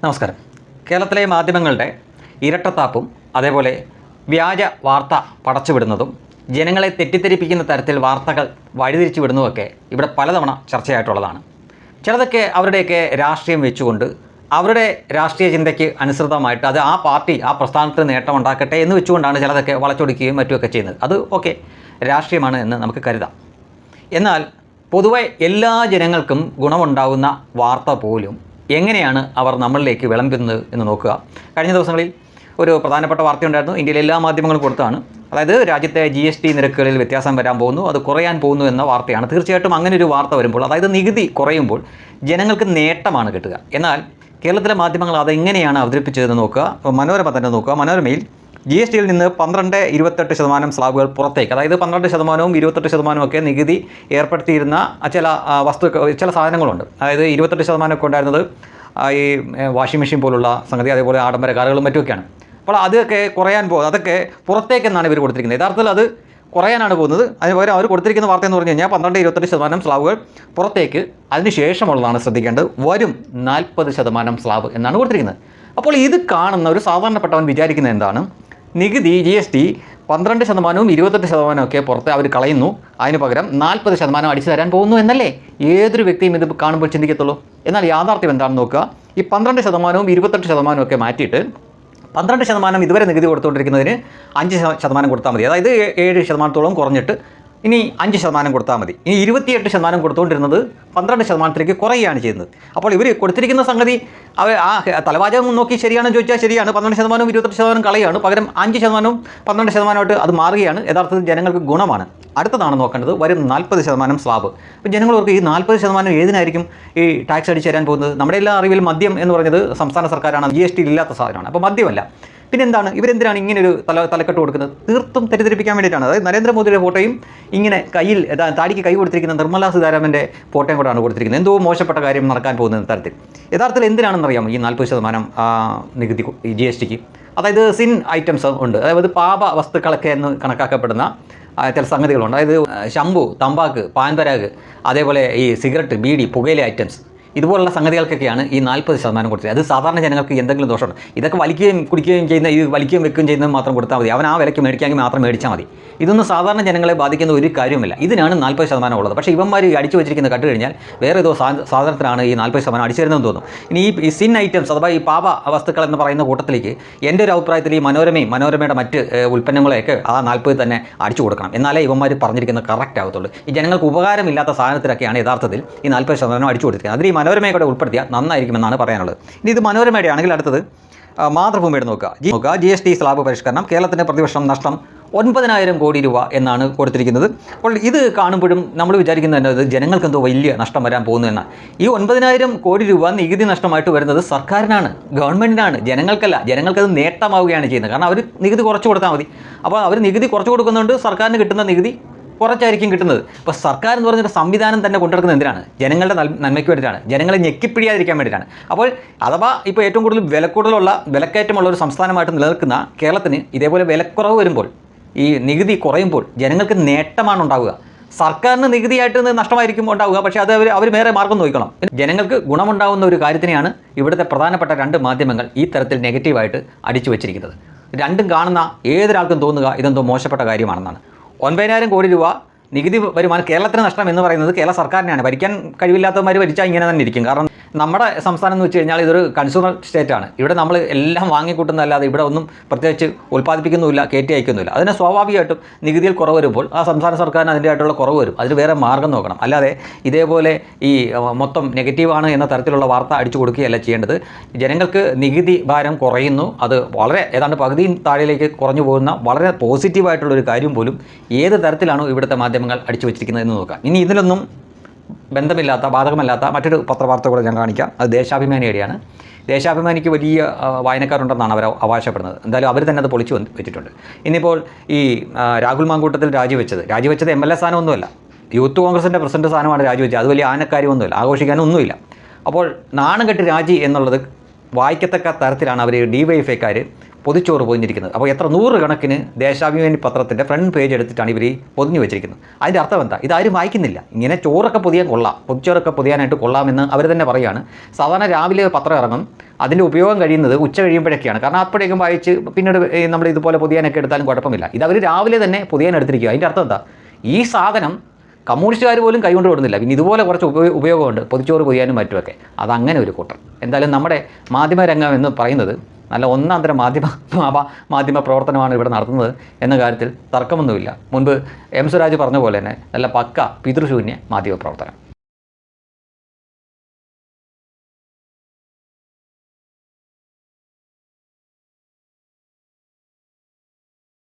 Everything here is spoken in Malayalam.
നമസ്കാരം. കേരളത്തിലെ മാധ്യമങ്ങളുടെ ഇരട്ടത്താപ്പും അതേപോലെ വ്യാജ വാർത്ത പടച്ചുവിടുന്നതും ജനങ്ങളെ തെറ്റിദ്ധരിപ്പിക്കുന്ന തരത്തിൽ വാർത്തകൾ വഴിതിരിച്ചു വിടുന്നതൊക്കെ ഇവിടെ പലതവണ ചർച്ചയായിട്ടുള്ളതാണ്. ചിലതൊക്കെ അവരുടെയൊക്കെ രാഷ്ട്രീയം വെച്ചുകൊണ്ട് അവരുടെ രാഷ്ട്രീയ ചിന്തയ്ക്ക് അനുസൃതമായിട്ട് അത് ആ പാർട്ടി ആ പ്രസ്ഥാനത്തിന് നേട്ടമുണ്ടാക്കട്ടെ എന്ന് വെച്ചുകൊണ്ടാണ് ചിലതൊക്കെ വളച്ചൊടിക്കുകയും മറ്റുമൊക്കെ ചെയ്യുന്നത്. അത് ഓക്കെ രാഷ്ട്രീയമാണ് എന്ന് നമുക്ക് കരുതാം. എന്നാൽ പൊതുവെ എല്ലാ ജനങ്ങൾക്കും ഗുണമുണ്ടാകുന്ന വാർത്ത പോലും എങ്ങനെയാണ് അവർ നമ്മളിലേക്ക് വിളമ്പുന്നത് എന്ന് നോക്കുക. കഴിഞ്ഞ ദിവസങ്ങളിൽ ഒരു പ്രധാനപ്പെട്ട വാർത്തയുണ്ടായിരുന്നു. ഇന്ത്യയിലെ എല്ലാ മാധ്യമങ്ങളും കൊടുത്താണ്. അതായത് രാജ്യത്തെ ജി എസ് ടി നിരക്കുകളിൽ വ്യത്യാസം വരാൻ പോകുന്നു അത് കുറയാൻ പോകുന്നു എന്ന വാർത്തയാണ്. തീർച്ചയായിട്ടും അങ്ങനെ ഒരു വാർത്ത വരുമ്പോൾ അതായത് നികുതി കുറയുമ്പോൾ ജനങ്ങൾക്ക് നേട്ടമാണ് കിട്ടുക. എന്നാൽ കേരളത്തിലെ മാധ്യമങ്ങൾ അതെങ്ങനെയാണ് അവതരിപ്പിച്ചതെന്ന് നോക്കുക. മനോരമ തന്നെ നോക്കുക. മനോരമയിൽ ജി എസ് ടിയിൽ നിന്ന് പന്ത്രണ്ട് ഇരുപത്തെട്ട് ശതമാനം സ്ലാബുകൾ പുറത്തേക്ക് അതായത് പന്ത്രണ്ട് ശതമാനവും ഇരുപത്തെട്ട് ശതമാനവും ഒക്കെ നികുതി ഏർപ്പെടുത്തിയിരുന്ന ചില വസ്തു ചില സാധനങ്ങളുണ്ട്. അതായത് ഇരുപത്തെട്ട് ശതമാനമൊക്കെ ഉണ്ടായിരുന്നത് ഈ വാഷിംഗ് മെഷീൻ പോലുള്ള സംഗതി അതേപോലെ ആഡംബര കാറുകളും മറ്റുമൊക്കെയാണ്. അപ്പോൾ അതൊക്കെ കുറയാൻ പോകുന്നത് അതൊക്കെ പുറത്തേക്കെന്നാണ് ഇവർ കൊടുത്തിരിക്കുന്നത്. യഥാർത്ഥത്തിൽ അത് കുറയാനാണ് പോകുന്നത്. അതിന് പകരം അവർ കൊടുത്തിരിക്കുന്ന വാർത്ത എന്ന് പറഞ്ഞു കഴിഞ്ഞാൽ പന്ത്രണ്ട് ഇരുപത്തെട്ട് ശതമാനം സ്ലാബുകൾ പുറത്തേക്ക് അതിന് ശേഷമുള്ളതാണ് ശ്രദ്ധിക്കേണ്ടത്. വരും നാൽപ്പത് ശതമാനം സ്ലാബ് എന്നാണ് കൊടുത്തിരിക്കുന്നത്. അപ്പോൾ ഇത് കാണുന്ന ഒരു സാധാരണപ്പെട്ടവൻ വിചാരിക്കുന്നത് എന്താണ്? നികുതി ജി എസ് ടി പന്ത്രണ്ട് ശതമാനവും ഇരുപത്തെട്ട് ശതമാനവും ഒക്കെ പുറത്ത് അവർ കളയുന്നു. അതിന് പകരം നാൽപ്പത് ശതമാനം അടിച്ചു തരാൻ പോകുന്നു എന്നല്ലേ? ഏതൊരു വ്യക്തിയും ഇത് കാണുമ്പോൾ ചിന്തിക്കത്തുള്ളൂ. എന്നാൽ യാഥാർത്ഥ്യം എന്താണെന്ന് നോക്കുക. ഈ പന്ത്രണ്ട് ശതമാനവും ഇരുപത്തെട്ട് ശതമാനവും ഒക്കെ മാറ്റിയിട്ട് പന്ത്രണ്ട് ശതമാനം ഇതുവരെ നികുതി കൊടുത്തുകൊണ്ടിരിക്കുന്നതിന് അഞ്ച് ശതമാനം കൊടുത്താൽ മതി. അതായത് ഏഴ് ശതമാനത്തോളം കുറഞ്ഞിട്ട് ഇനി അഞ്ച് ശതമാനം കൊടുത്താൽ മതി. ഇനി ഇരുപത്തിയെട്ട് ശതമാനം കൊടുത്തുകൊണ്ടിരുന്നത് പന്ത്രണ്ട് ശതമാനത്തിലേക്ക് കുറയുകയാണ് ചെയ്യുന്നത്. അപ്പോൾ ഇവർ കൊടുത്തിരിക്കുന്ന സംഗതി അവർ ആ തലവാചകം നോക്കി ശരിയാണെന്ന് ചോദിച്ചാൽ ശരിയാണ്. പന്ത്രണ്ട് ശതമാനവും ഇരുപത്തെട്ട് ശതമാനം കളയാണ്. പകരം അഞ്ച് ശതമാനവും പന്ത്രണ്ട് ശതമാനമായിട്ട് അത് മാറുകയാണ്. യഥാർത്ഥത്തിൽ ജനങ്ങൾക്ക് ഗുണമാണ്. അടുത്തതാണ് നോക്കേണ്ടത് വരും നാൽപ്പത് ശതമാനം സ്ലാബ്. അപ്പോൾ ജനങ്ങൾക്ക് ഈ നാൽപ്പത് ശതമാനം ഏതിനായിരിക്കും ഈ ടാക്സ് അടിച്ചു തരാൻ പോകുന്നത്? നമ്മുടെ എല്ലാ അറിവിൽ മദ്യം എന്ന് പറഞ്ഞത് സംസ്ഥാന സർക്കാരാണ്. ജി എസ് ടി ഇല്ലാത്ത സാധനമാണ്. അപ്പോൾ മദ്യമല്ല. പിന്നെ എന്താണ് ഇവരെന്തിനാണ് ഇങ്ങനെ ഒരു തല തലക്കെട്ട് കൊടുക്കുന്നത്? തീർത്തും തെറ്റിദ്ധരിപ്പിക്കാൻ വേണ്ടിയിട്ടാണ്. അതായത് നരേന്ദ്രമോദിയുടെ ഫോട്ടോയും ഇങ്ങനെ കയ്യിൽ താടിക്ക് കൈ കൊടുത്തിരിക്കുന്ന നിർമ്മലാ സീതാരാമന്റെ ഫോട്ടോയും കൂടാണ് കൊടുത്തിരിക്കുന്നത്. എന്തോ മോശപ്പെട്ട കാര്യം നടക്കാൻ പോകുന്ന തരത്തിൽ. യഥാർത്ഥത്തിൽ എന്തിനാണെന്ന് അറിയാമോ? ഈ നാൽപ്പത് ശതമാനം നികുതി ജി എസ് ടിക്ക് അതായത് സിൻ ഐറ്റംസ് ഉണ്ട്. അതായത് പാപ വസ്തുക്കളൊക്കെ എന്ന് കണക്കാക്കപ്പെടുന്ന ചില സംഗതികളുണ്ട്. അതായത് ശംഭു തമ്പാക്ക് പാൻപരാഗ് അതേപോലെ ഈ സിഗരറ്റ് ബീഡി പുകയില ഐറ്റംസ് ഇതുപോലുള്ള സംഗതികൾക്കൊക്കെയാണ് ഈ നാൽപ്പത് ശതമാനം കൊടുത്തത്. അത് സാധാരണ ജനങ്ങൾക്ക് എന്തെങ്കിലും ദോഷമുണ്ട്? ഇതൊക്കെ വലിക്കുകയും കുടിക്കുകയും ചെയ്യുന്ന ഇത് വലിക്കുകയും വെക്കുകയും ചെയ്യുന്നത് മാത്രം കൊടുത്താൽ മതി. അവൻ ആ വിലയ്ക്ക് മേടിക്കാമെങ്കിൽ മാത്രം മേടിച്ചാൽ മതി. ഇതൊന്നും സാധാരണ ജനങ്ങളെ ബാധിക്കുന്ന ഒരു കാര്യവുമില്ല. ഇതിനാണ് നാൽപ്പത് ശതമാനം ഉള്ളത്. പക്ഷേ ഇവന്മാർ ഈ അടിച്ചു വെച്ചിരിക്കുന്ന കട്ട് കഴിഞ്ഞാൽ വേറെ ഏതോ സാധനത്തിനാണ് ഈ നാൽപ്പത് ശതമാനം അടിച്ചു തരുന്നതെന്ന് തോന്നും. ഇനി ഈ ഈ സിൻ ഐറ്റംസ് അഥവാ ഈ പാപ വസ്തുക്കൾ എന്ന് പറയുന്ന കൂട്ടത്തിലേക്ക് എന്റെ ഒരു അഭിപ്രായത്തിൽ ഈ മനോരമയും മനോരമയുടെ മറ്റ് ഉൽപ്പന്നങ്ങളെയൊക്കെ ആ നാൽപ്പത് തന്നെ അടിച്ചു കൊടുക്കണം. എന്നാലേ ഇവന്മാർ പറഞ്ഞിരിക്കുന്നത് കറക്റ്റ് ആകത്തുള്ളൂ. ഈ ജനങ്ങൾക്ക് ഉപകാരമില്ലാത്ത സാധനത്തിലൊക്കെയാണ് യഥാർത്ഥത്തിൽ ഈ നാൽപ്പത് ശതമാനം അടിച്ചു കൊടുത്തിരിക്കുന്നത്. അതിൽ ഈ മനോരമയെ കൂടെ ഉൾപ്പെടുത്തിയാൽ നന്നായിരിക്കുമെന്നാണ് പറയാനുള്ളത്. ഇനി ഇത് മനോരമയുടെ ആണെങ്കിൽ അടുത്തത് മാതൃഭൂമിയുടെ നോക്കുക. ജി നോക്കുക. ജി എസ് ടി സ്ലാബ് പരിഷ്കരണം കേരളത്തിന്റെ പ്രതിവർഷം നഷ്ടം ഒൻപതിനായിരം കോടി രൂപ എന്നാണ് കൊടുത്തിരിക്കുന്നത്. അപ്പോൾ ഇത് കാണുമ്പോഴും നമ്മൾ വിചാരിക്കുന്നത് ഇത് ജനങ്ങൾക്ക് എന്തോ വലിയ നഷ്ടം വരാൻ പോകുന്നു എന്നാണ് ഈ ഒൻപതിനായിരം കോടി രൂപ നികുതി നഷ്ടമായിട്ട് വരുന്നത് സർക്കാരിനാണ് ഗവൺമെന്റിനാണ് ജനങ്ങൾക്കല്ല. ജനങ്ങൾക്കത് നേട്ടമാവുകയാണ് ചെയ്യുന്നത്. കാരണം അവർ നികുതി കുറച്ച് കൊടുത്താൽ മതി. അപ്പോൾ അവർ നികുതി കുറച്ച് കൊടുക്കുന്നതുകൊണ്ട് സർക്കാരിന് കിട്ടുന്ന നികുതി കുറച്ചായിരിക്കും കിട്ടുന്നത്. ഇപ്പോൾ സർക്കാർ എന്ന് പറഞ്ഞൊരു സംവിധാനം തന്നെ കൊണ്ടുനടക്കുന്നത് എന്തിനാണ്? ജനങ്ങളുടെ നന്മയ്ക്ക് വേണ്ടിയിട്ടാണ്. ജനങ്ങളെ ഞെക്കിപ്പിടിയാതിരിക്കാൻ വേണ്ടിയിട്ടാണ്. അപ്പോൾ അഥവാ ഇപ്പോൾ ഏറ്റവും കൂടുതൽ വിലക്കൂടുതലുള്ള വിലക്കയറ്റമുള്ള ഒരു സംസ്ഥാനമായിട്ട് നിലനിൽക്കുന്ന കേരളത്തിന് ഇതേപോലെ വിലക്കുറവ് വരുമ്പോൾ ഈ നികുതി കുറയുമ്പോൾ ജനങ്ങൾക്ക് നേട്ടമാണ് ഉണ്ടാവുക. സർക്കാരിന് നികുതിയായിട്ട് നഷ്ടമായിരിക്കും ഉണ്ടാവുക. പക്ഷേ അത് അവർ അവർ വേറെ മാർഗം നോക്കണം. ജനങ്ങൾക്ക് ഗുണമുണ്ടാവുന്ന ഒരു കാര്യത്തിനെയാണ് ഇവിടുത്തെ പ്രധാനപ്പെട്ട രണ്ട് മാധ്യമങ്ങൾ ഈ തരത്തിൽ നെഗറ്റീവായിട്ട് അടിച്ചു വച്ചിരിക്കുന്നത്. രണ്ടും കാണുന്ന ഏതൊരാൾക്കും തോന്നുക ഇതെന്തോ മോശപ്പെട്ട കാര്യമാണെന്നാണ്. ഒൻപതിനായിരം കോടി രൂപ നികുതി വരുമാനം കേരളത്തിന് നഷ്ടം എന്ന് പറയുന്നത് കേരള സർക്കാരിനാണ്. ഭരിക്കാൻ കഴിവില്ലാത്തവന്മാർ ഭരിച്ചാൽ ഇങ്ങനെ തന്നെ ഇരിക്കും. കാരണം നമ്മുടെ സംസ്ഥാനം എന്ന് വെച്ച് കഴിഞ്ഞാൽ ഇതൊരു കൺസ്യൂമർ സ്റ്റേറ്റാണ് ഇവിടെ നമ്മൾ എല്ലാം വാങ്ങിക്കൂട്ടുന്നതല്ലാതെ ഇവിടെ ഒന്നും പ്രത്യേകിച്ച് ഉൽപ്പാദിപ്പിക്കുന്നുമില്ല കയറ്റി അയക്കുന്നില്ല അതിനെ സ്വാഭാവികമായിട്ടും നികുതിയിൽ കുറവ് വരുമ്പോൾ ആ സംസ്ഥാന സർക്കാരിന് അതിന്റെതായിട്ടുള്ള കുറവ് വരും. അതിന് വേറെ മാർഗം നോക്കണം. അല്ലാതെ ഇതേപോലെ ഈ മൊത്തം നെഗറ്റീവാണ് എന്ന തരത്തിലുള്ള വാർത്ത അടിച്ചു കൊടുക്കുകയല്ല ചെയ്യേണ്ടത്. ജനങ്ങൾക്ക് നികുതി ഭാരം കുറയുന്നു. അത് വളരെ ഏതാണ്ട് പകുതിയും താഴേക്ക് കുറഞ്ഞു പോകുന്ന വളരെ പോസിറ്റീവായിട്ടുള്ളൊരു കാര്യം പോലും ഏത് തരത്തിലാണോ ഇവിടുത്തെ മാധ്യമങ്ങൾ അടിച്ചു വെച്ചിരിക്കുന്നത് എന്ന് നോക്കാം. ഇനി ഇതിലൊന്നും ബന്ധമില്ലാത്ത ബാധകമല്ലാത്ത മറ്റൊരു പത്രവാർത്ത കൂടെ ഞാൻ കാണിക്കാം. അത് ദേശാഭിമാനിയുടെയാണ് ദേശാഭിമാനിക്ക് വലിയ വായനക്കാരുണ്ടെന്നാണ് അവർ അവകാശപ്പെടുന്നത്. എന്തായാലും അവർ തന്നെ അത് പൊളിച്ചു വെച്ചിട്ടുണ്ട്. ഇനിയിപ്പോൾ ഈ രാഹുൽ മാങ്കൂട്ടത്തിൽ രാജിവെച്ചത്. രാജിവെച്ചത് എം എൽ എ സ്ഥാനമൊന്നുമല്ല. യൂത്ത് കോൺഗ്രസിന്റെ പ്രസിഡന്റ് സ്ഥാനമാണ് രാജിവെച്ചത്. അത് വലിയ ആനക്കാര്യമൊന്നുമില്ല. ആഘോഷിക്കാനൊന്നുമില്ല. അപ്പോൾ നാണം കെട്ട് രാജി എന്നുള്ളത് വായിക്കത്തക്ക തരത്തിലാണ് അവർ ഡി വൈ എഫ് ഐക്കാർ പൊതിച്ചോറ് പൊതിഞ്ഞിരിക്കുന്നത്. അപ്പോൾ എത്ര നൂറ് കണക്കിന് ദേശാഭിമാനി പത്രത്തിന്റെ ഫ്രണ്ട് പേജ് എടുത്തിട്ടാണ് ഇവർ പൊതിഞ്ഞു വെച്ചിരിക്കുന്നത്. അതിന്റെ അർത്ഥം എന്താ? ഇതാരും വായിക്കുന്നില്ല. ഇങ്ങനെ ചോറൊക്കെ പൊതിയാൻ കൊള്ളാം. പൊതിച്ചോറൊക്കെ പൊതിയാനായിട്ട് കൊള്ളാമെന്ന് അവർ തന്നെ പറയുകയാണ്. സാധാരണ രാവിലെ പത്രം ഇറങ്ങും. അതിന്റെ ഉപയോഗം കഴിയുന്നത് ഉച്ച കഴിയുമ്പോഴൊക്കെയാണ്. കാരണം അപ്പോഴേക്കും വായിച്ച് പിന്നീട് നമ്മൾ ഇതുപോലെ പൊതിയാനൊക്കെ എടുത്താലും കുഴപ്പമില്ല. ഇത് അവർ രാവിലെ തന്നെ പൊതിയാൻ എടുത്തിരിക്കുക അതിന്റെ അർത്ഥം എന്താ? ഈ സാധനം കമ്മ്യൂണിസ്റ്റുകാർ പോലും കൈകൊണ്ട് വിടുന്നില്ല പിന്നെ ഇതുപോലെ കുറച്ച് ഉപയോ ഉപയോഗമുണ്ട്. പൊതിച്ചോറ് പൊതിയാനും മറ്റുമൊക്കെ. അതങ്ങനെ ഒരു കൂട്ടം. എന്തായാലും നമ്മുടെ മാധ്യമരംഗം എന്ന് പറയുന്നത് നല്ല ഒന്നാം തരം മാധ്യമ മാധ്യമ പ്രവർത്തനമാണ് ഇവിടെ നടത്തുന്നത് എന്ന കാര്യത്തിൽ തർക്കമൊന്നുമില്ല. മുൻപ് എം സ്വരാജ് പറഞ്ഞ പോലെ തന്നെ നല്ല പക്ക പിതൃശൂന്യ മാധ്യമ പ്രവർത്തനം